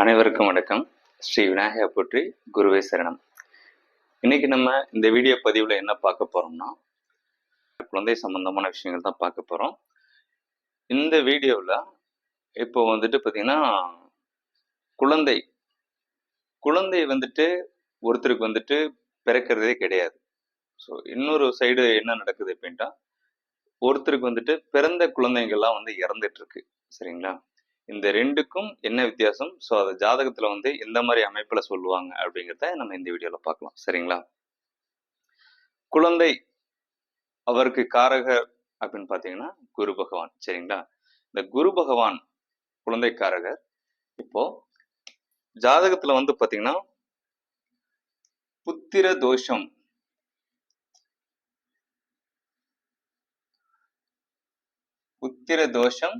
அனைவருக்கும் வணக்கம். ஸ்ரீ விநாயகா போற்றி குருவே சரணம். இன்னைக்கு நம்ம இந்த வீடியோ பதிவில் என்ன பார்க்க போறோம்னா குழந்தை சம்பந்தமான விஷயங்கள் தான் பார்க்க போறோம். இந்த வீடியோவில் இப்போ வந்துட்டு பார்த்தீங்கன்னா குழந்தை. குழந்தை வந்துட்டு ஒருத்தருக்கு வந்துட்டு பிறக்கிறதே கிடையாது. ஸோ இன்னொரு சைடு என்ன நடக்குது அப்படின்ட்டா ஒருத்தருக்கு வந்துட்டு பிறந்த குழந்தைங்கள்லாம் வந்து இறந்துட்டு இருக்கு. சரிங்களா? இந்த ரெண்டுக்கும் என்ன வித்தியாசம்? ஸோ அது ஜாதகத்துல வந்து எந்த மாதிரி அமைப்புல சொல்லுவாங்க அப்படிங்கிறத நம்ம இந்த வீடியோல பார்க்கலாம். சரிங்களா? குழந்தை அவருக்கு காரகர் அப்படின்னு பார்த்தீங்கன்னா குரு பகவான். சரிங்களா? இந்த குரு பகவான் குழந்தை காரகர். இப்போ ஜாதகத்துல வந்து பாத்தீங்கன்னா புத்திர தோஷம். புத்திர தோஷம்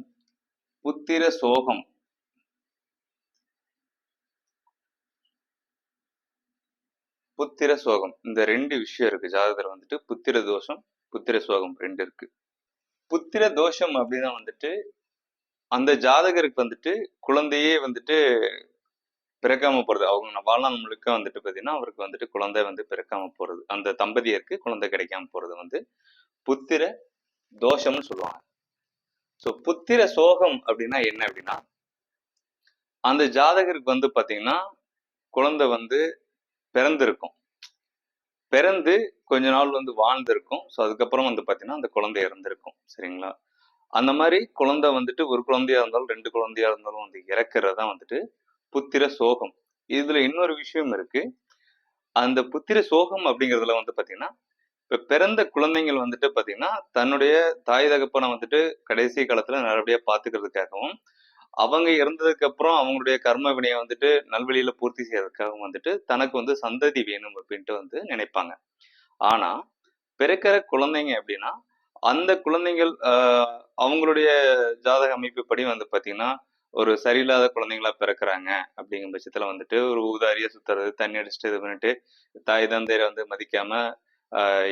புத்திர சோகம். புத்திர சோகம். இந்த ரெண்டு விஷயம் இருக்கு. ஜாதகத்துல வந்துட்டு புத்திர தோஷம் புத்திர சோகம் ரெண்டு இருக்கு. புத்திர தோஷம் அப்படின்னா வந்துட்டு அந்த ஜாதகருக்கு வந்துட்டு குழந்தையே வந்துட்டு பிறக்காம போறது. அவங்க வாழ்நாள் முழுக்க வந்துட்டு பாத்தீங்கன்னா அவருக்கு வந்துட்டு குழந்தை வந்து பிறக்காம போறது. அந்த தம்பதியருக்கு குழந்தை கிடைக்காம போறது வந்து புத்திர தோஷம்னு சொல்லுவாங்க. ஸோ புத்திர சோகம் அப்படின்னா என்ன அப்படின்னா அந்த ஜாதகருக்கு வந்து பாத்தீங்கன்னா குழந்தை வந்து பிறந்திருக்கும். பிறந்து கொஞ்ச நாள் வந்து வாழ்ந்திருக்கும். ஸோ அதுக்கப்புறம் வந்து பாத்தீங்கன்னா அந்த குழந்தை இறந்திருக்கும். சரிங்களா? அந்த மாதிரி குழந்தை வந்துட்டு ஒரு குழந்தையா இருந்தாலும் ரெண்டு குழந்தையா இருந்தாலும் வந்து இறக்குறது தான் வந்துட்டு புத்திர சோகம். இதுல இன்னொரு விஷயம் இருக்கு. அந்த புத்திர சோகம் அப்படிங்கிறதுல வந்து பாத்தீங்கன்னா இப்ப பிறந்த குழந்தைங்கள் வந்துட்டு பாத்தீங்கன்னா தன்னுடைய தாய் தகப்பனை வந்துட்டு கடைசி காலத்துல நல்லபடியா பாத்துக்கிறதுக்காகவும் அவங்க இறந்ததுக்கு அப்புறம் அவங்களுடைய கர்ம வினையை வந்துட்டு நல்வழியில பூர்த்தி செய்யறதுக்காகவும் வந்துட்டு தனக்கு வந்து சந்ததி வேணும் அப்படின்ட்டு வந்து நினைப்பாங்க. ஆனா பிறக்கிற குழந்தைங்க அப்படின்னா அந்த குழந்தைகள் அவங்களுடைய ஜாதக அமைப்புப்படி வந்து பாத்தீங்கன்னா ஒரு சரியில்லாத குழந்தைங்களா பிறக்கிறாங்க அப்படிங்கிற பட்சத்துல வந்துட்டு ஒரு ஊதாரிய சுத்துறது தண்ணி அடிச்சுட்டு இது பண்ணிட்டு தாய் தந்தையரை வந்து மதிக்காம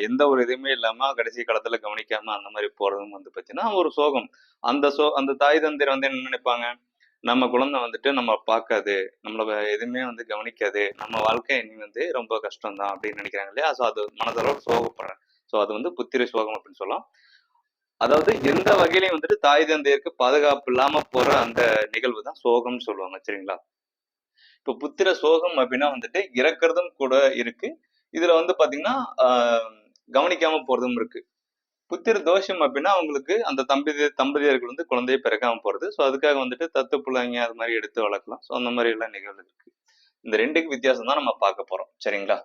எந்த ஒரு இதுவுமே இல்லாம கடைசி காலத்துல கவனிக்காம அந்த மாதிரி போறதும் வந்து பாத்தீங்கன்னா ஒரு சோகம். அந்த சோ அந்த தாய் தந்தையர் வந்து என்ன நினைப்பாங்க? நம்ம குழந்தை வந்துட்டு நம்ம பார்க்காது. நம்மள எதுவுமே வந்து கவனிக்காது. நம்ம வாழ்க்கை இனி வந்து ரொம்ப கஷ்டம் தான் அப்படின்னு நினைக்கிறாங்க இல்லையா? ஸோ அது மனதளவு சோகப்படுறேன் ஸோ அது வந்து புத்திர சோகம் அப்படின்னு சொல்லலாம். அதாவது எந்த வகையிலையும் வந்துட்டு தாய் தந்தையருக்கு பாதுகாப்பு இல்லாம போற அந்த நிகழ்வு தான் சோகம்னு சொல்லுவாங்க சரிங்களா? இப்ப புத்திர சோகம் அப்படின்னா வந்துட்டு இறக்குறதும் கூட இருக்கு இதுல வந்து பாத்தீங்கன்னா ஆஹ் கவனிக்காம போறதும் இருக்கு. புத்திர தோஷம் அப்படின்னா அவங்களுக்கு அந்த தம்பதி தம்பதியர்கள் வந்து குழந்தையை பிறக்காம போறது. ஸோ அதுக்காக வந்துட்டு தத்து பிள்ளைங்க அது மாதிரி எடுத்து வளர்க்கலாம். ஸோ அந்த மாதிரி எல்லாம் நிகழ்வு இருக்கு. இந்த ரெண்டுக்கு வித்தியாசம் தான் நம்ம பார்க்க போறோம். சரிங்களா?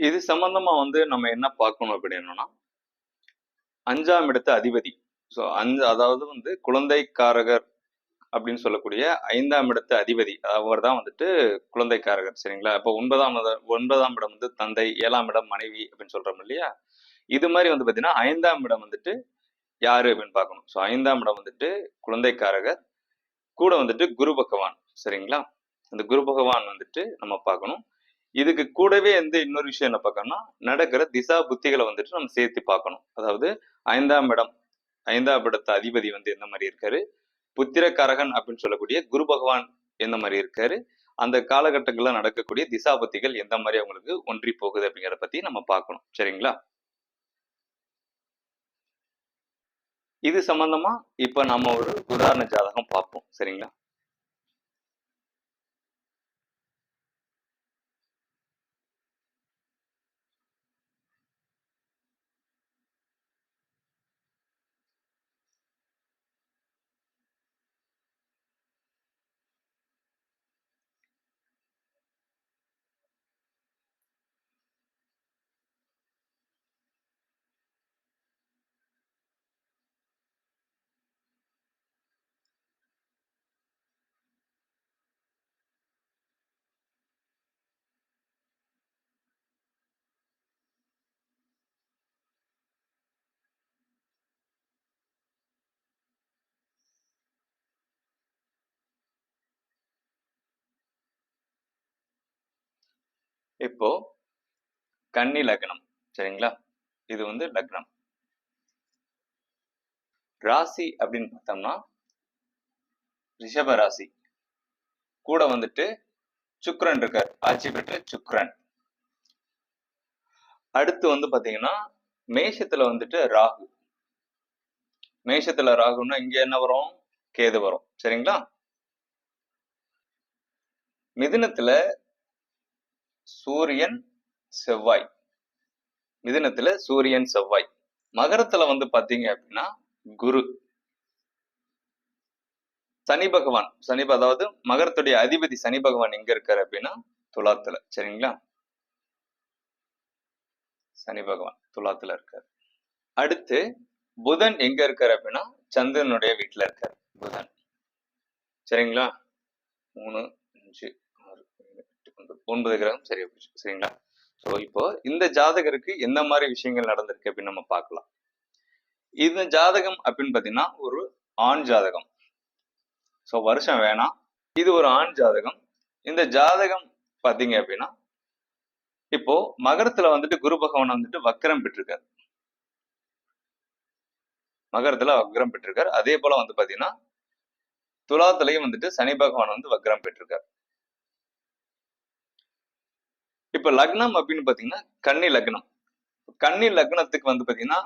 இது சம்பந்தமா வந்து நம்ம என்ன பார்க்கணும் அப்படின்னா அஞ்சாம் இடத்து அதிபதி. ஸோ அஞ்சு அதாவது வந்து குழந்தைக்காரகர் அப்படின்னு சொல்லக்கூடிய ஐந்தாம் இடத்து அதிபதி அவர் தான் வந்துட்டு குழந்தைக்காரகர் சரிங்களா? இப்போ ஒன்பதாம் ஒன்பதாம் இடம் வந்து தந்தை ஏழாம் இடம் மனைவி அப்படின்னு சொல்றோம் இல்லையா? இது மாதிரி வந்து பார்த்தீங்கன்னா ஐந்தாம் இடம் வந்துட்டு யாரு அப்படின்னு பார்க்கணும். ஸோ ஐந்தாம் இடம் வந்துட்டு குழந்தைக்காரகர் கூட வந்துட்டு குரு பகவான் சரிங்களா? அந்த குரு பகவான் வந்துட்டு நம்ம பார்க்கணும். இதுக்கு கூடவே வந்து இன்னொரு விஷயம் என்ன பார்க்கணும்னா நடக்கிற திசா புத்திகளை வந்துட்டு நம்ம சேர்த்து பார்க்கணும். அதாவது ஐந்தாம் இடம் ஐந்தாம் இடத்து அதிபதி வந்து எந்த மாதிரி இருக்காரு? புத்திரக்காரகன் அப்படின்னு சொல்லக்கூடிய குரு பகவான் எந்த மாதிரி இருக்காரு? அந்த காலகட்டங்கள்ல நடக்கக்கூடிய திசாபத்திகள் எந்த மாதிரி அவங்களுக்கு ஒன்றி போகுது அப்படிங்கிறத பத்தி நம்ம பார்க்கணும். சரிங்களா? இது சம்பந்தமா இப்ப நம்ம ஒரு உதாரண ஜாதகம் பார்ப்போம். சரிங்களா? இப்போ கன்னி லக்னம் சரிங்களா? இது வந்து லக்னம். ராசி அப்படின்னு பார்த்தோம்னா ரிஷப ராசி. கூட வந்துட்டு சுக்ரன் இருக்கார். ஆட்சி பெற்ற சுக்ரன் அடுத்து வந்து பாத்தீங்கன்னா மேஷத்துல வந்துட்டு ராகு. மேஷத்துல ராகுன்னா இங்க என்ன வரும்? கேது வரும். சரிங்களா? மிதுனத்துல சூரியன் செவ்வாய். மிதுனத்துல சூரியன் செவ்வாய். மகரத்துல வந்து பாத்தீங்க அப்படின்னா குரு. சனி பகவான். சனி அதாவது மகரத்துடைய அதிபதி சனி பகவான் எங்க இருக்காரு அப்படின்னா துலாத்துல. சரிங்களா? சனி பகவான் துலாத்துல இருக்காரு. அடுத்து புதன் எங்க இருக்காரு அப்படின்னா சந்திரனுடைய வீட்டுல இருக்காரு. புதன். சரிங்களா? மூணு அஞ்சு. ஒன்பது கிரகம் சரியா போச்சு சரிங்களா? ஸோ இப்போ இந்த ஜாதகருக்கு எந்த மாதிரி விஷயங்கள் நடந்திருக்கு அப்படின்னு நம்ம பார்க்கலாம். இந்த ஜாதகம் அப்படின்னு பார்த்தீங்கன்னா ஒரு ஆண் ஜாதகம். ஸோ வருஷம் வேணாம். இது ஒரு ஆண் ஜாதகம். இந்த ஜாதகம் பார்த்தீங்க அப்படின்னா இப்போ மகரத்துல வந்துட்டு குரு பகவான் வந்துட்டு வக்கரம் பெற்றிருக்காரு. மகரத்துல வக்ரம் பெற்றிருக்காரு. அதே போல வந்து பாத்தீங்கன்னா துலாத்துலயும் வந்துட்டு சனி பகவான் வந்து வக்ரம் பெற்றிருக்காரு. இப்ப லக்னம் அப்படின்னு பாத்தீங்கன்னா கன்னி லக்னம். கன்னி லக்னத்துக்கு வந்து பாத்தீங்கன்னா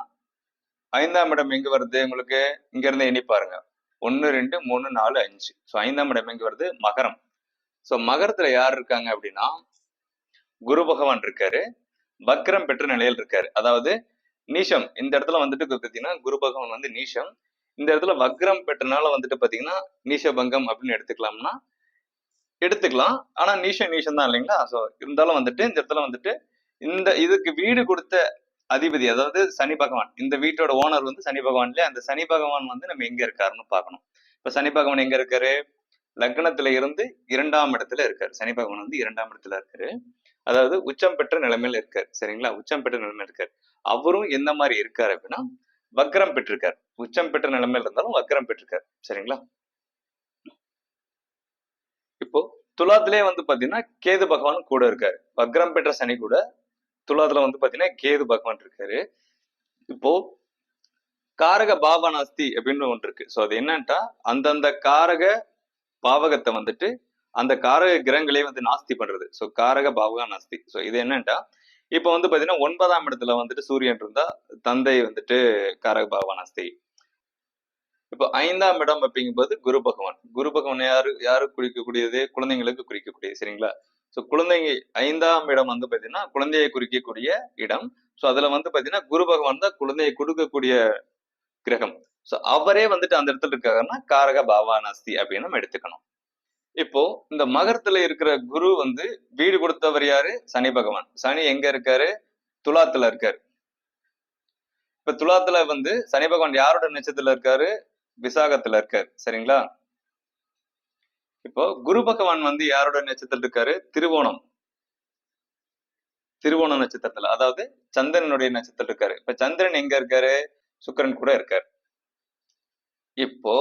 ஐந்தாம் இடம் எங்க வருது உங்களுக்கு? இங்க இருந்து எண்ணி பாருங்க. ஒன்னு ரெண்டு மூணு நாலு அஞ்சு. ஸோ ஐந்தாம் இடம் எங்க வருது? மகரம். ஸோ மகரத்துல யார் இருக்காங்க அப்படின்னா குரு பகவான் இருக்காரு. வக்ரம் பெற்ற நிலையில் இருக்காரு. அதாவது நீஷம். இந்த இடத்துல வந்துட்டு பாத்தீங்கன்னா குரு பகவான் வந்து நீஷம். இந்த இடத்துல வக்ரம் பெற்றனால வந்துட்டு பாத்தீங்கன்னா நீஷபங்கம் அப்படின்னு எடுத்துக்கலாம்னா எடுத்துக்கலாம். ஆனா நீஷம் நீஷம் தான் இல்லைங்களா? ஸோ இருந்தாலும் வந்துட்டு இந்த இடத்துல வந்துட்டு இந்த இதுக்கு வீடு கொடுத்த அதிபதி அதாவது சனி பகவான் இந்த வீட்டோட ஓனர் வந்து சனி பகவான்லயே அந்த சனி பகவான் வந்து நம்ம எங்க இருக்காருன்னு பார்க்கணும். இப்ப சனி பகவான் எங்க இருக்காரு? லக்னத்துல இருந்து இரண்டாம் இடத்துல இருக்காரு. சனி பகவான் வந்து இரண்டாம் இடத்துல இருக்காரு. அதாவது உச்சம் பெற்ற நிலைமையில இருக்காரு. சரிங்களா? உச்சம் பெற்ற நிலைமையில இருக்காரு. அவரும் எந்த மாதிரி இருக்காரு அப்படின்னா வக்ரம் பெற்றிருக்காரு. உச்சம் பெற்ற நிலைமையில இருந்தாலும் வக்ரம் பெற்றிருக்காரு. சரிங்களா? இப்போ துலாத்திலே வந்து பாத்தீங்கன்னா கேது பகவான் கூட இருக்காரு. வக்ரம் பெற்ற சனி கூட துலாத்துல வந்து பாத்தீங்கன்னா கேது பகவான் இருக்காரு. இப்போ காரக பாவனாஸ்தி அப்படின்னு ஒன்று இருக்கு. ஸோ அது என்னன்ட்டா? அந்தந்த காரக பாவகத்தை வந்துட்டு அந்த காரக கிரகங்களே வந்து நாஸ்தி பண்றது. ஸோ காரக பாவக நாஸ்தி. ஸோ இது என்னன்ட்டா? இப்போ வந்து பாத்தீங்கன்னா ஒன்பதாம் இடத்துல வந்துட்டு சூரியன் இருந்தா தந்தை வந்துட்டு காரக பாவனாஸ்தி இப்போ ஐந்தாம் இடம் அப்படிங்கும்போது குரு பகவான். குரு பகவான் யாரு யாரு குறிக்கக்கூடியது? குழந்தைங்களுக்கு குறிக்கக்கூடியது சரிங்களா? ஸோ குழந்தைங்க ஐந்தாம் இடம் வந்து பாத்தீங்கன்னா குழந்தையை குறிக்கக்கூடிய இடம். ஸோ அதுல வந்து பாத்தீங்கன்னா குரு பகவான் தான் குழந்தையை கொடுக்கக்கூடிய கிரகம். ஸோ அவரே வந்துட்டு அந்த இடத்துல இருக்காருன்னா காரக பாவானாஸ்தி அப்படின்னு நம்ம எடுத்துக்கணும். இப்போ இந்த மகரத்துல இருக்கிற குரு வந்து வீடு கொடுத்தவர் யாரு? சனி பகவான். சனி எங்க இருக்காரு? துலாத்துல இருக்காரு. இப்ப துலாத்துல வந்து சனி பகவான் யாரோட நட்சத்திரத்துல இருக்காரு? விசாகத்துல இருக்காரு. சரிங்களா? இப்போ குரு பகவான் வந்து யாரோட நட்சத்திரத்தில் இருக்காரு? திருவோணம். திருவோணம் நட்சத்திரத்துல. அதாவது சந்திரனுடைய நட்சத்திரம் இருக்காரு. இப்ப சந்திரன் எங்க இருக்காரு? சுக்கரன் கூட இருக்காரு. இப்போ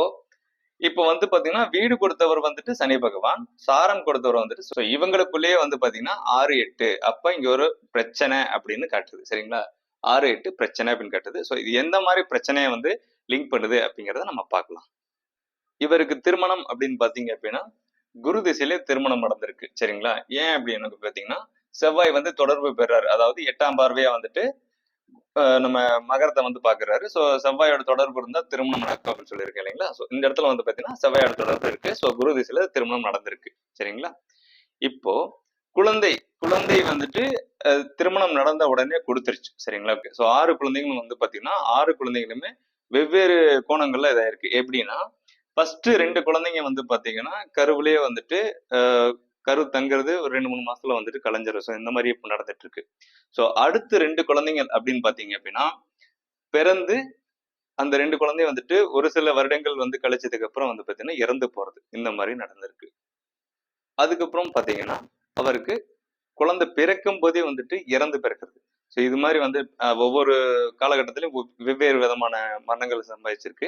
இப்போ வந்து பாத்தீங்கன்னா வீடு கொடுத்தவர் வந்துட்டு சனி பகவான் சாரம் கொடுத்தவர் வந்துட்டு so இவங்களுக்குள்ளேயே வந்து பாத்தீங்கன்னா ஆறு எட்டு. அப்ப இங்க ஒரு பிரச்சனை அப்படின்னு காட்டுது. சரிங்களா? ஆறு எட்டு பிரச்சனை அப்படின்னு காட்டுது. ஸோ இது எந்த மாதிரி பிரச்சனையை வந்து லிங்க் பண்ணுது அப்படிங்கிறத நம்ம பார்க்கலாம். இவருக்கு திருமணம் அப்படின்னு பாத்தீங்க அப்படின்னா குரு திசையிலே திருமணம் நடந்திருக்கு. சரிங்களா? ஏன் அப்படின்னு பார்த்தீங்கன்னா செவ்வாய் வந்து தொடர்பு பெறாரு. அதாவது எட்டாம் பார்வையா வந்துட்டு நம்ம மகரத்தை வந்து பாக்குறாரு ஸோ செவ்வாயோட தொடர்பு இருந்தா திருமணம் நடக்கும் அப்படின்னு சொல்லியிருக்கேன் இல்லைங்களா? ஸோ இந்த இடத்துல வந்து பாத்தீங்கன்னா செவ்வாயோட தொடர்பு இருக்கு. ஸோ குரு திசையில திருமணம் நடந்திருக்கு. சரிங்களா? இப்போ குழந்தை குழந்தை வந்துட்டு அஹ், திருமணம் நடந்த உடனே கொடுத்துருச்சு. சரிங்களா? ஸோ ஆறு குழந்தைங்களும் வந்து பாத்தீங்கன்னா ஆறு குழந்தைங்களுமே வெவ்வேறு கோணங்கள்ல இதாயிருக்கு எப்படின்னா ஃபர்ஸ்ட் ரெண்டு குழந்தைங்க வந்து பாத்தீங்கன்னா கருவிலேயே வந்துட்டு அஹ், கரு தங்குறது ஒரு ரெண்டு மூணு மாசத்துல வந்துட்டு கலைஞர். ஸோ இந்த மாதிரி இப்போ நடந்துட்டு இருக்கு ஸோ அடுத்து ரெண்டு குழந்தைங்க அப்படின்னு பாத்தீங்க அப்படின்னா பிறந்து அந்த ரெண்டு குழந்தையும் வந்துட்டு ஒரு சில வருடங்கள் வந்து கழிச்சதுக்கு அப்புறம் வந்து பாத்தீங்கன்னா இறந்து போறது. இந்த மாதிரி நடந்திருக்கு. அதுக்கப்புறம் பாத்தீங்கன்னா அவருக்கு குழந்தை பிறக்கும் போதே வந்துட்டு இறந்து பிறக்கிறது. ஸோ இது மாதிரி வந்து ஒவ்வொரு காலகட்டத்திலையும் வெவ்வேறு விதமான மரணங்கள் சம்பாதிச்சிருக்கு.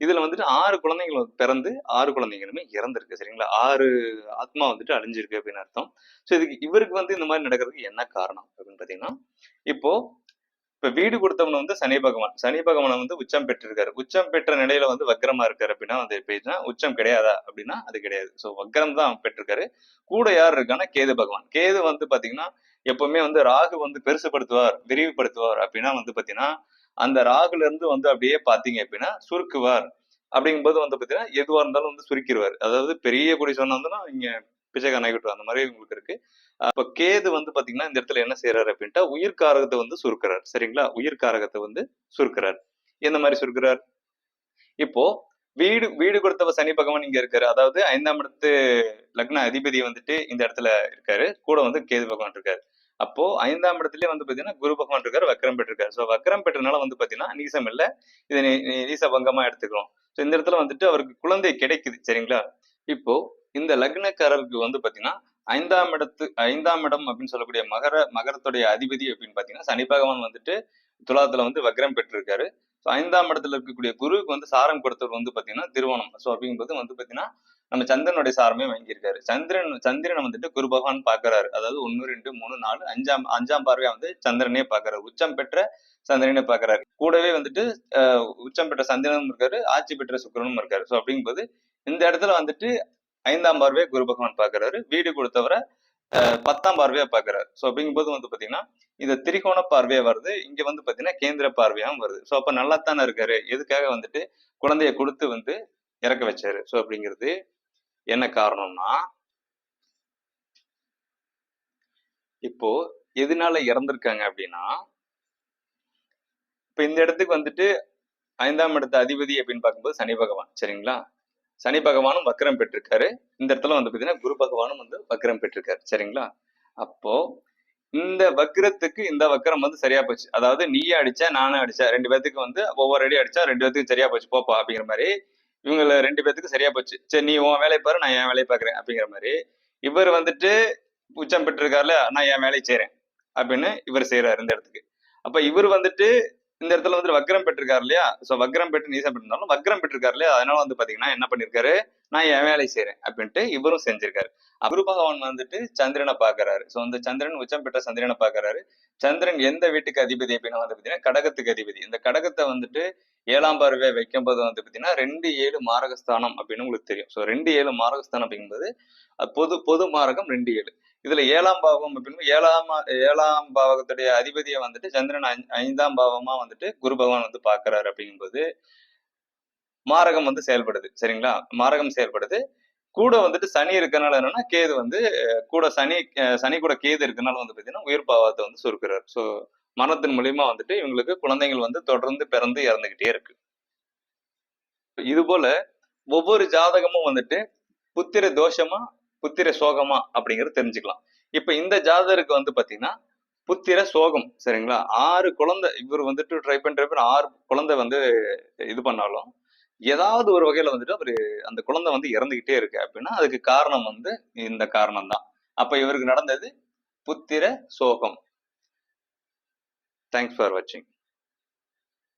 இதுல வந்துட்டு ஆறு குழந்தைகள் பிறந்து ஆறு குழந்தைங்களுமே இறந்துருக்கு சரிங்களா? ஆறு ஆத்மா வந்துட்டு அழிஞ்சிருக்கு அப்படின்னு அர்த்தம். ஸோ இதுக்கு இவருக்கு வந்து இந்த மாதிரி நடக்கிறதுக்கு என்ன காரணம் அப்படின்னு பார்த்தீங்கன்னா இப்போ இப்ப வீடு கொடுத்தவன் வந்து சனி பகவான். சனி பகவான் வந்து உச்சம் பெற்றிருக்காரு. உச்சம் பெற்ற நிலையில வந்து வக்ரமா இருக்காரு அப்படின்னா வந்து எப்படின்னா உச்சம் கிடையாதா அப்படின்னா அது கிடையாது. சோ வக்ரம் தான் பெற்றிருக்காரு. கூட யார் இருக்கான்னா கேது பகவான். கேது வந்து பாத்தீங்கன்னா எப்பவுமே வந்து ராகு வந்து பெருசுப்படுத்துவார் விரிவுபடுத்துவார் அப்படின்னா வந்து பாத்தீங்கன்னா அந்த ராகுல இருந்து வந்து அப்படியே பாத்தீங்க அப்படின்னா சுருக்குவார். அப்படிங்கும்போது வந்து பாத்தீங்கன்னா எதுவா இருந்தாலும் வந்து சுருக்கிடுவார் அதாவது பெரிய குடி சொன்னா இங்க பிச்சைக்கா ஆகிட்டு அந்த மாதிரி உங்களுக்கு இருக்கு அப்ப கேது வந்து பாத்தீங்கன்னா இந்த இடத்துல என்ன செய்யறாரு அப்படின்ட்டா உயிர்காரகத்தை வந்து சுருக்கிறார் சரிங்களா உயிர்காரகத்தை வந்து சுருக்கிறார் எந்த மாதிரி சுருக்கிறார் இப்போ வீடு வீடு கொடுத்தவ சனி பகவான் இங்க இருக்காரு அதாவது ஐந்தாம் இடத்து லக்ன அதிபதி வந்துட்டு இந்த இடத்துல இருக்காரு கூட வந்து கேது பகவான் இருக்காரு அப்போ ஐந்தாம் இடத்துலயே வந்து பாத்தீங்கன்னா குரு பகவான் இருக்காரு வக்கரம் பெற்றிருக்காரு சோ வக்கரம் பெற்றனால வந்து பாத்தீங்கன்னா நீசம் இல்ல இதை நீ- நீச பங்கமா எடுத்துக்கிறோம் சோ இந்த இடத்துல வந்துட்டு அவருக்கு குழந்தை கிடைக்குது சரிங்களா இப்போ இந்த லக்னக்காரருக்கு வந்து பாத்தீங்கன்னா ஐந்தாம் இடத்து ஐந்தாம் இடம் அப்படின்னு சொல்லக்கூடிய மகர மகரத்துடைய அதிபதி அப்படின்னு பாத்தீங்கன்னா சனி பகவான் வந்துட்டு துலாத்துல வந்து வக்ரம் பெற்றிருக்காரு. ஸோ ஐந்தாம் இடத்துல இருக்கக்கூடிய குருவுக்கு வந்து சாரம் கொடுத்தவர் வந்து பாத்தீங்கன்னா திருவோணம். ஸோ அப்படிங்கும்போது வந்து பாத்தீங்கன்னா நம்ம சந்திரனுடைய சாரமே வாங்கியிருக்காரு. சந்திரன் சந்திரனை வந்துட்டு குரு பகவான் பாக்குறாரு. அதாவது ஒன்னு ரெண்டு மூணு நாலு அஞ்சாம் அஞ்சாம் பார்வையா வந்து சந்திரனே பாக்குறாரு. உச்சம் பெற்ற சந்திரனே பாக்குறாரு. கூடவே வந்துட்டு உச்சம் பெற்ற சந்திரனும் இருக்காரு ஆட்சி பெற்ற சுக்கிரனும் இருக்காரு. ஸோ அப்படிங்கும்போது இந்த இடத்துல வந்துட்டு ஐந்தாம் பார்வையை குரு பகவான் பாக்குறாரு வீடு கொடுத்தவரை பத்தாம் பார்வையா பாக்குறாரு ஸோ அப்படிங்கும்போது வந்து பாத்தீங்கன்னா இந்த திரிகோண பார்வையா வருது. இங்க வந்து பாத்தீங்கன்னா கேந்திர பார்வையாகவும் வருது. ஸோ அப்ப நல்லா தானே இருக்காரு? எதுக்காக வந்துட்டு குழந்தைய கொடுத்து வந்து இறக்க வச்சாரு? ஸோ அப்படிங்கிறது என்ன காரணம்னா இப்போ எதனால இறந்திருக்காங்க அப்படின்னா இப்ப இந்த இடத்துக்கு வந்துட்டு ஐந்தாம் இடத்த அதிபதி அப்படின்னு பார்க்கும்போது சனி பகவான். சரிங்களா? சனி பகவானும் வக்கரம் பெற்றிருக்காரு. இந்த இடத்துல வந்து பார்த்தீங்கன்னா குரு பகவானும் வந்து வக்கரம் பெற்றிருக்காரு. சரிங்களா? அப்போ இந்த வக்கரத்துக்கு இந்த வக்கரம் வந்து சரியா போச்சு. அதாவது நீயே அடிச்சா நானும் அடிச்சா ரெண்டு பேத்துக்கு வந்து ஒவ்வொரு அடி அடிச்சா ரெண்டு பேத்துக்கு சரியா போச்சு. போப்பா அப்படிங்கிற மாதிரி இவங்கள ரெண்டு பேத்துக்கு சரியா போச்சு. சரி நீ உன் வேலையை பாரு நான் என் வேலையை பாக்குறேன் அப்படிங்கிற மாதிரி இவர் வந்துட்டு உச்சம் பெற்றிருக்காருல நான் என் வேலையை செய்கிறேன் அப்படின்னு இவர் செய்யறாரு இந்த இடத்துக்கு. அப்ப இவர் வந்துட்டு இந்த இடத்துல வந்து வக்ரம் பெற்றிருக்காரு இல்லையா? சோ வக்ரம் பெற்று நீசம் பெற்றிருந்தாலும் வக்ரம் பெற்றிருக்காரு இல்லையா? அதனால வந்து பாத்தீங்கன்னா என்ன பண்ணிருக்காரு? நான் என் வேலை செய்யறேன் அப்படின்ட்டு இவரும் செஞ்சிருக்காரு. குரு பகவான் வந்துட்டு சந்திரனை பாக்குறாரு. சோ அந்த சந்திரன் உச்சம் பெற்ற சந்திரனை பாக்குறாரு. சந்திரன் எந்த வீட்டுக்கு அதிபதி அப்படின்னா வந்து பாத்தீங்கன்னா கடகத்துக்கு அதிபதி. இந்த கடகத்தை வந்துட்டு ஏழாம் பார்வை வைக்கும் போது வந்து பாத்தீங்கன்னா ரெண்டு ஏழு மாரகஸ்தானம் அப்படின்னு உங்களுக்கு தெரியும். சோ ரெண்டு ஏழு மாரகஸ்தானம் அப்படிங்கும்போது பொது பொது மாரகம் ரெண்டு ஏழு. இதுல ஏழாம் பாவம் அப்படின்னு ஏழாம் ஏழாம் பாவகத்துடைய அதிபதியை வந்துட்டு சந்திரன் ஐந்தாம் பாவமா வந்துட்டு குரு பகவான் வந்து பாக்குறாரு அப்படிங்கும்போது மாரகம் வந்து செயல்படுது சரிங்களா? மாரகம் செயல்படுது. கூட வந்துட்டு சனி இருக்கனால என்னன்னா கேது வந்து கூட சனி சனி கூட கேது இருக்கனால வந்து பாத்தீங்கன்னா உயிர் பாவத்தை வந்து சுருக்குறாரு. ஸோ மரணத்தின் மூலியமா வந்துட்டு இவங்களுக்கு குழந்தைகள் வந்து தொடர்ந்து பிறந்து இறந்துகிட்டே இருக்கு. இது போல ஒவ்வொரு ஜாதகமும் வந்துட்டு புத்திர தோஷமா புத்திர சோகமா அப்படிங்கிறது தெரிஞ்சுக்கலாம். இப்ப இந்த ஜாதகருக்கு வந்து பாத்தீங்கன்னா புத்திர சோகம் சரிங்களா? ஆறு குழந்தை இவர் வந்துட்டு ட்ரை பண்ற பேர் ஆறு குழந்தை வந்து இது பண்ணாலும் ஏதாவது ஒரு வகையில வந்துட்டு அவரு அந்த குழந்தை வந்து இறந்துகிட்டே இருக்கு அப்படின்னா அதுக்கு காரணம் வந்து இந்த காரணம் தான் அப்ப இவருக்கு நடந்தது புத்திர சோகம். தேங்க்ஸ் ஃபார் வாட்சிங்